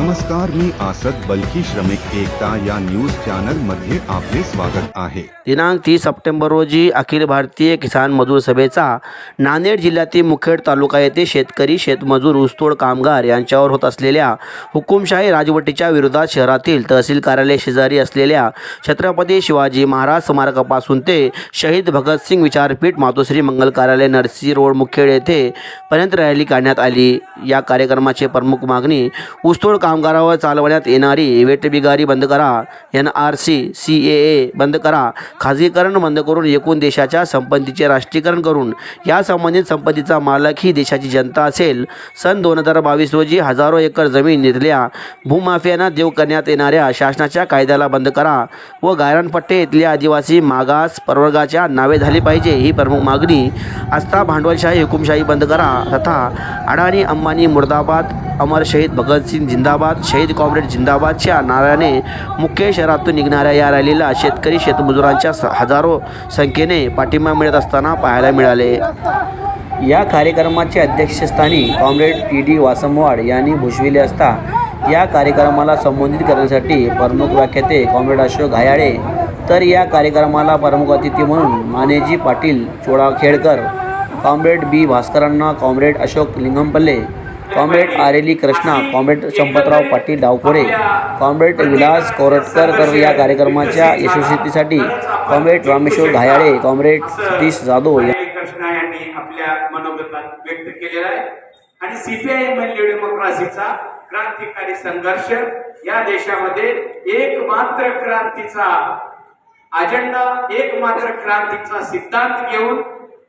नमस्कार मी आसद बल्की श्रमिक एकता या न्यूज चॅनलमध्ये आपले स्वागत आहे. दिनांक तीस सप्टेंबर रोजी अखिल भारतीय किसान मजूर सभेचा नांदेड जिल्ह्यातील मुखेड तालुका येथे शेतकरी शेतमजूर ऊसतोड कामगार यांच्यावर होत असलेल्या हुकुमशाही राजवटीच्या विरोधात शहरातील तहसील कार्यालय शेजारी असलेल्या छत्रपती शिवाजी महाराज स्मारकापासून ते शहीद भगतसिंग विचारपीठ मातोश्री मंगल कार्यालय नरसी रोड मुखेड येथे पर्यंत रॅली काढण्यात आली. या कार्यक्रमाची प्रमुख मागणी ऊसतोड कामगारावर चालवण्यात येणारी वेटबिगारी बंद करा. N R C C A A बंद करा. खाजगीकरण बंद करून एकूण देशाच्या संपत्तीचे राष्ट्रीयकरण करून या संबंधित संपत्तीचा मालक ही देशाची जनता असेल. सन दोन हजार बावीस रोजी हजारो एकर जमीन इथल्या भूमाफियांना देव करण्यात येणाऱ्या शासनाच्या कायद्याला बंद करा व गायरानपट्टे इथल्या आदिवासी मागास प्रवर्गाच्या नावे झाली पाहिजे ही प्रमुख मागणी आस्था भांडवलशाही हुकुमशाही बंद करा. तथा अडाणी अंबानी मुर्दाबाद अमर शहीद भगतसिंग जिंदा जिंदाबाद शहीद कॉम्रेड जिंदाबादच्या नाऱ्याने मुख्य शहरातून निघणाऱ्या या रॅलीला शेतकरी शेतमजुरांच्या हजारो संख्येने पाठिंबा मिळत असताना पाहायला मिळाले. या कार्यक्रमाच्या अध्यक्षस्थानी कॉम्रेड टी डी वासमवाड यांनी भूषविले असता या कार्यक्रमाला संबोधित करण्यासाठी प्रमुख व्याख्याते कॉम्रेड अशोक घायाळे तर या कार्यक्रमाला प्रमुख अतिथी म्हणून मानेजी Patil Chodakhedkar comrade B भास्करांना comrade Ashok Lingampalle comrade Areli Krishna comrade Sampatrao Patil Dawkhore comrade Vilas Koratkar तर या कार्यक्रमाच्या यशस्वीसाठी कॉम्रेड रामेश्वर घायाळे कॉम्रेड सतीश जाधव कृष्णा यांनी आपल्या मनोगतात व्यक्त केलेला आहे. आणि सीपीआय म्हणजे डेमोक्रेसीचा क्रांतिकारी संघर्ष या देशामध्ये एकमात्र क्रांतीचा अजेंडा एकमात्र क्रांतीचा सिद्धांत घेऊन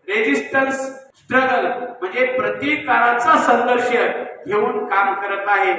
रेजिस्टन्स स्ट्रगल म्हणजे प्रतिकाराचा संघर्ष घेऊन काम करत आहे.